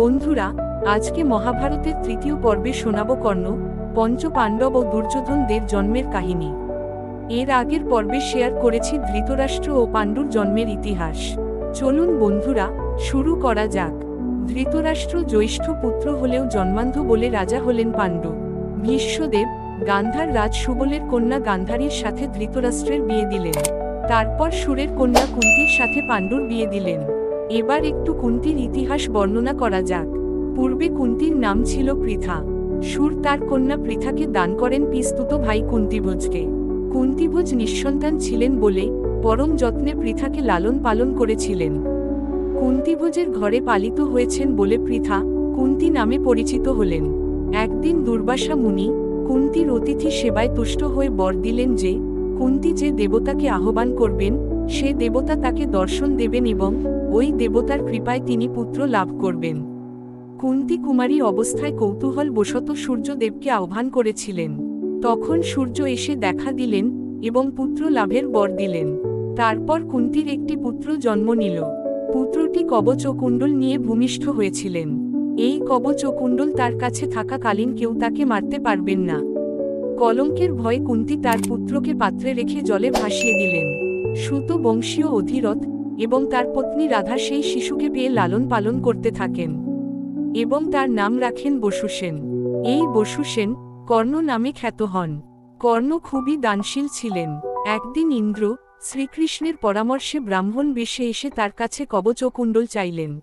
বন্ধুরা, আজকে মহাভারতের তৃতীয় পর্বে শোনাব কর্ণ পঞ্চ পাণ্ডব ও দুর্যোধনদের জন্মের কাহিনী। এর আগের পর্বে শেয়ার করেছি ধৃতরাষ্ট্র ও পাণ্ডুর জন্মের ইতিহাস। চলুন বন্ধুরা, শুরু করা যাক। ধৃতরাষ্ট্র জ্যৈষ্ঠ পুত্র হলেও জন্মান্ধ বলে রাজা হলেন পাণ্ডু। ভীষ্মদেব, গান্ধার রাজ সুবলের কন্যা গান্ধারীর সাথে ধৃতরাষ্ট্রের বিয়ে দিলেন। তারপর সুরের কন্যা কুন্তির সাথে পাণ্ডুর বিয়ে দিলেন। এবার একটু কুন্তির ইতিহাস বর্ণনা করা যাক। পূর্বে কুন্তির নাম ছিল পৃথা। সুর তার কন্যা পৃথাকে দান করেন পিস্তুত ভাই কুন্তিভোজকে। কুন্তিভোজ নিঃসন্তান ছিলেন বলে পরম যত্নে পৃথাকে লালন পালন করেছিলেন। কুন্তিভোজের ঘরে পালিত হয়েছেন বলে পৃথা কুন্তি নামে পরিচিত হলেন। একদিন দুর্বাসা মুনি কুন্তির অতিথি সেবায় তুষ্ট হয়ে বর দিলেন যে, কুন্তি যে দেবতাকে আহ্বান করবেন, সে দেবতা তাকে দর্শন দেবেন এবং ওই দেবতার কৃপায় তিনি পুত্র লাভ করবেন। কুন্তি কুমারী অবস্থায় কৌতূহল বশত সূর্যদেবকে আহ্বান করেছিলেন। তখন সূর্য এসে দেখা দিলেন এবং পুত্র লাভের বর দিলেন। তারপর কুন্তির একটি পুত্র জন্ম নিল। পুত্রটি কবচ ও কুণ্ডল নিয়ে ভূমিষ্ঠ হয়েছিলেন। এই কবচ ও কুণ্ডল তার কাছে থাকাকালীন কেউ তাকে মারতে পারবেন না। কলঙ্কের ভয়ে কুন্তি তার পুত্রকে পাত্রে রেখে জলে ভাসিয়ে দিলেন। সুত বংশীয় অধীরথ এবং তার পত্নী রাধা সেই শিশুকে পেয়ে লালন পালন করতে থাকেন। এবং তার নাম রাখেন বসুসেন এই বসুসেন কর্ণ নামে খ্যাত হন। কর্ণ খুবই দানশীল ছিলেন। একদিন ইন্দ্র শ্রীকৃষ্ণের পরামর্শে ব্রাহ্মণ বেশে এসে তার কাছে কবচ ও কুণ্ডল চাইলেন।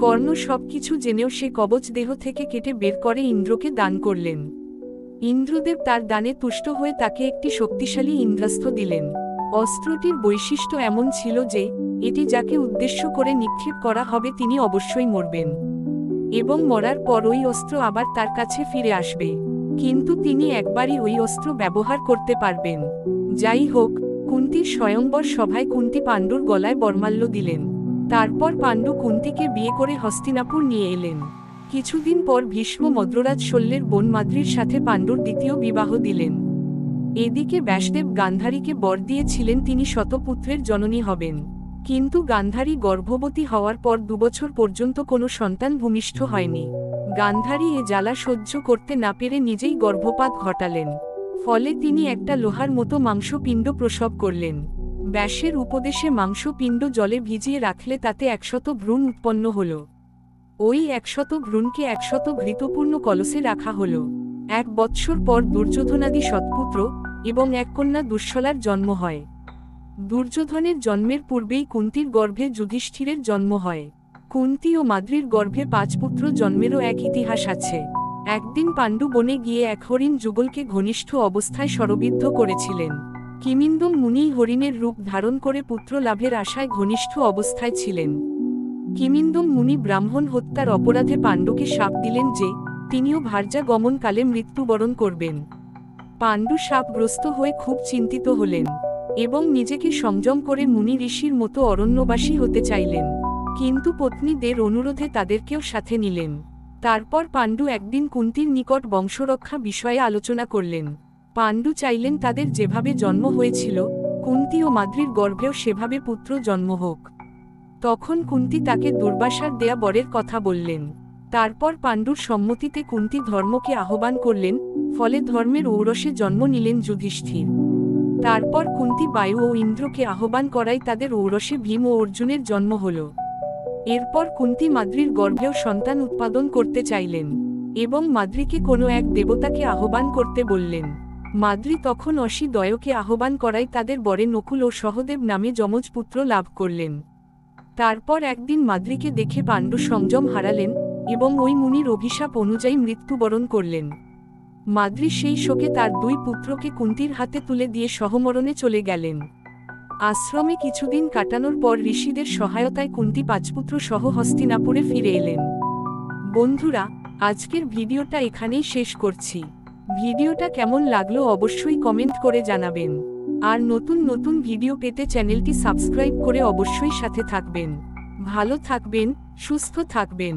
কর্ণ সবকিছু জেনেও সে কবচ দেহ থেকে কেটে বের করে ইন্দ্রকে দান করলেন। ইন্দ্রদেব তার দানে তুষ্ট হয়ে তাকে একটি শক্তিশালী ইন্দ্রাস্ত্র দিলেন। অস্ত্রটির বৈশিষ্ট্য এমন ছিল যে, এটি যাকে উদ্দেশ্য করে নিক্ষেপ করা হবে তিনি অবশ্যই মরবেন। এবং মরার পর ওই অস্ত্র আবার তার কাছে ফিরে আসবে। কিন্তু তিনি একবারই ওই অস্ত্র ব্যবহার করতে পারবেন। যাই হোক কুন্তির স্বয়ংবর সভায় কুন্তি পাণ্ডুর গলায় বর্মাল্য দিলেন। তারপর পাণ্ডু কুন্তিকে বিয়ে করে হস্তিনাপুর নিয়ে এলেন। কিছুদিন পর ভীষ্ম মদ্ররাজ শল্যের বোন মাদ্রির সাথে পাণ্ডুর দ্বিতীয় বিবাহ দিলেন। এদিকে ব্যাসদেব গান্ধারীকে বর দিয়েছিলেন তিনি শতপুত্রের জননী হবেন। কিন্তু গান্ধারী গর্ভবতী হওয়ার পর দুবছর পর্যন্ত কোনো সন্তান ভূমিষ্ঠ হয়নি। গান্ধারী এ জ্বালা সহ্য করতে না পেরে নিজেই গর্ভপাত ঘটালেন। ফলে তিনি একটা লোহার মতো মাংসপিণ্ড প্রসব করলেন। ব্যাসের উপদেশে মাংসপিণ্ড জলে ভিজিয়ে রাখলে তাতে একশত ভ্রূণ উৎপন্ন হল। ওই একশত ভ্রূণকে একশত ঘৃতপূর্ণ কলসে রাখা হল। এক বৎসর পর দুর্যোধনাদি সৎপুত্র এবং এক কন্যা দুঃশলার জন্ম হয়। দুর্যোধনের জন্মের পূর্বেই কুন্তির গর্ভে যুধিষ্ঠিরের জন্ম হয়। কুন্তি ও মাদ্রির গর্ভে পাঁচ পুত্র জন্মেরও এক ইতিহাস আছে। একদিন পাণ্ডু বনে গিয়ে এক হরিণ যুগলকে ঘনিষ্ঠ অবস্থায় সরবিদ্ধ করেছিলেন। কিমিন্দম মুনি হরিণের রূপ ধারণ করে পুত্র লাভের আশায় ঘনিষ্ঠ অবস্থায় ছিলেন। কিমিন্দম মুনি ব্রাহ্মণ হত্যার অপরাধে পাণ্ডুকে শাপ দিলেন যে তিনিও ভার্যা গমনকালে মৃত্যুবরণ করবেন। পাণ্ডু সাপগ্রস্ত হয়ে খুব চিন্তিত হলেন এবং নিজেকে সংযম করে মুনি ঋষির মতো অরণ্যবাসী হতে চাইলেন। কিন্তু পত্নীদের অনুরোধে তাদেরকেও সাথে নিলেন। তারপর পাণ্ডু একদিন কুন্তির নিকট বংশরক্ষা বিষয়ে আলোচনা করলেন। পাণ্ডু চাইলেন তাদের যেভাবে জন্ম হয়েছিল, কুন্তি ও মাদ্রির গর্ভেও সেভাবে পুত্র জন্ম হোক। তখন কুন্তি তাকে দুর্বাসার দেয়া বরের কথা বললেন। তারপর পাণ্ডুর সম্মতিতে কুন্তি ধর্মকে আহ্বান করলেন, ফলে ধর্মের ঔরসে জন্ম নিলেন যুধিষ্ঠির। তারপর কুন্তি বায়ু ও ইন্দ্রকে আহ্বান করাই তাদের ঔরসে ভীম ও অর্জুনের জন্ম হল। এরপর কুন্তি মাদ্রির গর্ভেও সন্তান উৎপাদন করতে চাইলেন এবং মাদ্রিকে কোনো এক দেবতাকে আহ্বান করতে বললেন। মাদ্রি তখন অসি দয়কে আহ্বান করাই তাদের বরে নকুল ও সহদেব নামে যমজ পুত্র লাভ করলেন। তারপর একদিন মাদ্রিকে দেখে পাণ্ডু সংযম হারালেন এবং ওই মুনির অভিশাপ অনুযায়ী মৃত্যুবরণ করলেন। মাদ্রি সেই শোকে তার দুই পুত্রকে কুন্তির হাতে তুলে দিয়ে সহমরণে চলে গেলেন। আশ্রমে কিছুদিন কাটানোর পর ঋষিদের সহায়তায় কুন্তি পাঁচপুত্র সহ হস্তিনাপুরে ফিরে এলেন। বন্ধুরা, আজকের ভিডিওটা এখানেই শেষ করছি। ভিডিওটা কেমন লাগল অবশ্যই কমেন্ট করে জানাবেন। আর নতুন নতুন ভিডিও পেতে চ্যানেলটি সাবস্ক্রাইব করে অবশ্যই সাথে থাকবেন। ভালো থাকবেন, সুস্থ থাকবেন।